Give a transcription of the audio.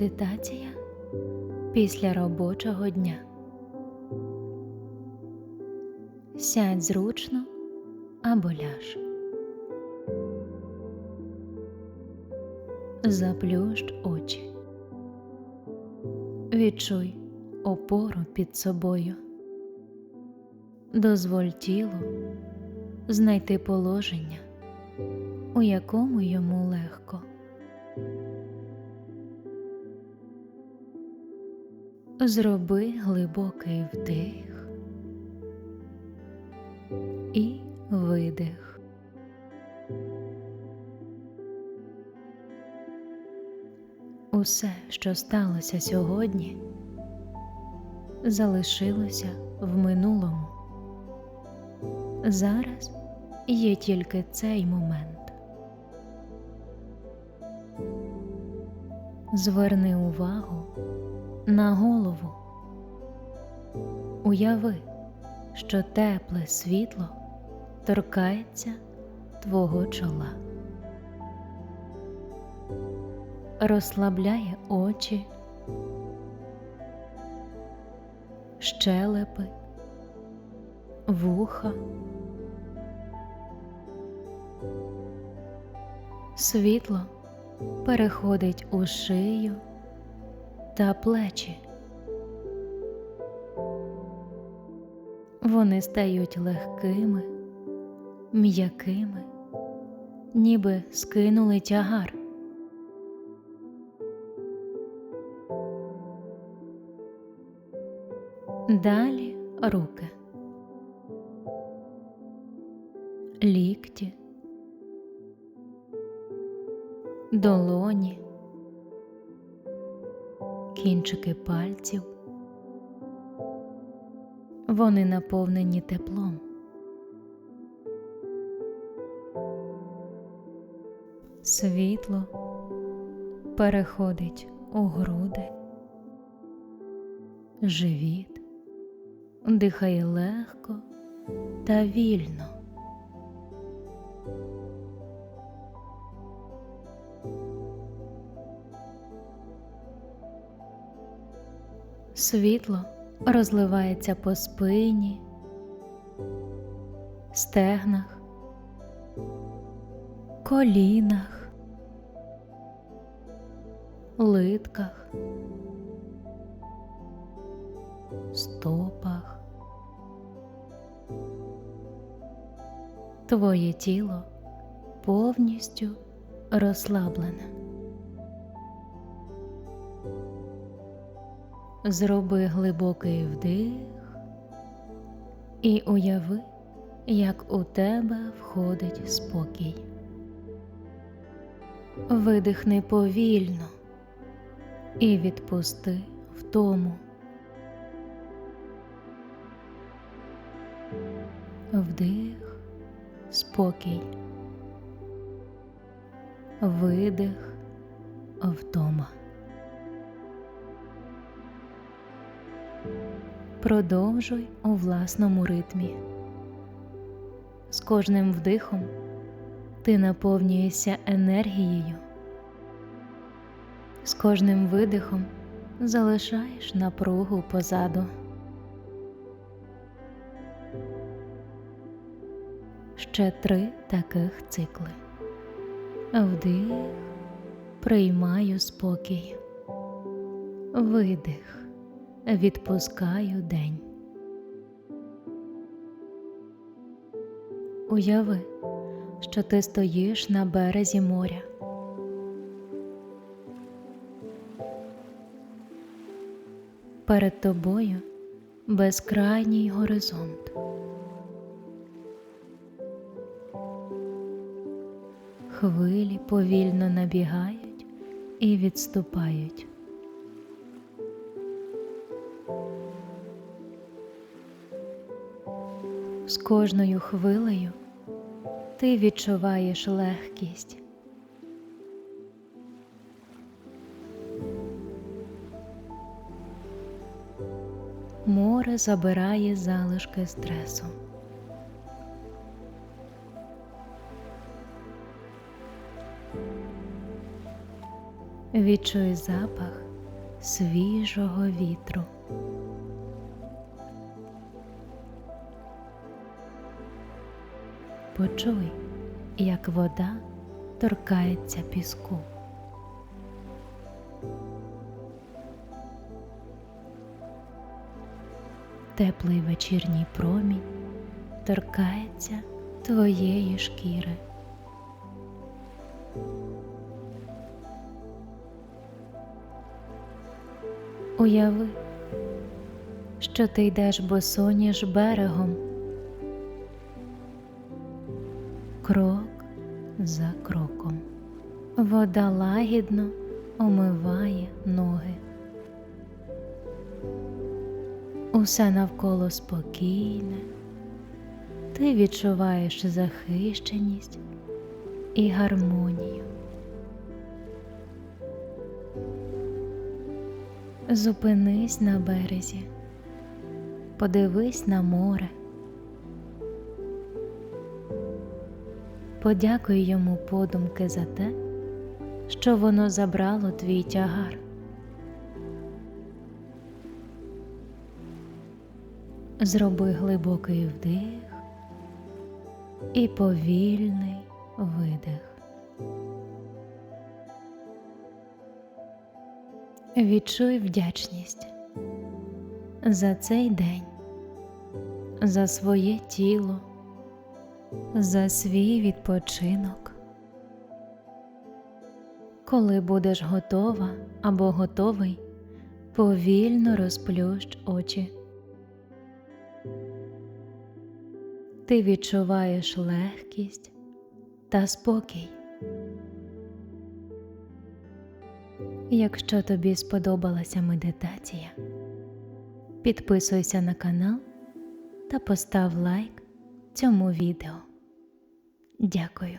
Медитація після робочого дня. Сядь зручно або ляж. Заплющ очі. Відчуй опору під собою. Дозволь тілу знайти положення, у якому йому легко. Зроби глибокий вдих і видих. Усе, що сталося сьогодні, залишилося в минулому. Зараз є тільки цей момент. Зверни увагу на голову. Уяви, що тепле світло торкається твого чола, розслабляє очі, щелепи, вуха. Світло переходить у шию та плечі. Вони стають легкими, м'якими, ніби скинули тягар. Далі руки, лікті, долоні, кінчики пальців. Вони наповнені теплом. Світло переходить у груди, живіт, дихає легко та вільно. Світло розливається по спині, стегнах, колінах, литках, стопах. Твоє тіло повністю розслаблене. Зроби глибокий вдих і уяви, як у тебе входить спокій. Видихни повільно і відпусти втому. Вдих, спокій, видих, втома. Продовжуй у власному ритмі. З кожним вдихом ти наповнюєшся енергією, з кожним видихом залишаєш напругу позаду. Ще три таких цикли. Вдих, приймаю спокій, видих відпускаю день. Уяви, що ти стоїш на березі моря. Перед тобою безкрайній горизонт. Хвилі повільно набігають і відступають. З кожною хвилею ти відчуваєш легкість. Море забирає залишки стресу. Відчуй запах свіжого вітру. Почуй, як вода торкається піску. Теплий вечірній промінь торкається твоєї шкіри. Уяви, що ти йдеш босоніж берегом, крок за кроком. Вода лагідно омиває ноги. Усе навколо спокійне, ти відчуваєш захищеність і гармонію. Зупинись на березі, подивись на море, подякуй йому подумки за те, що воно забрало твій тягар. Зроби глибокий вдих і повільний видих. Відчуй вдячність за цей день, за своє тіло, за свій відпочинок. Коли будеш готова або готовий, повільно розплющ очі. Ти відчуваєш легкість та спокій. Якщо тобі сподобалася медитація, підписуйся на канал та постав лайк цьому відео. Дякую.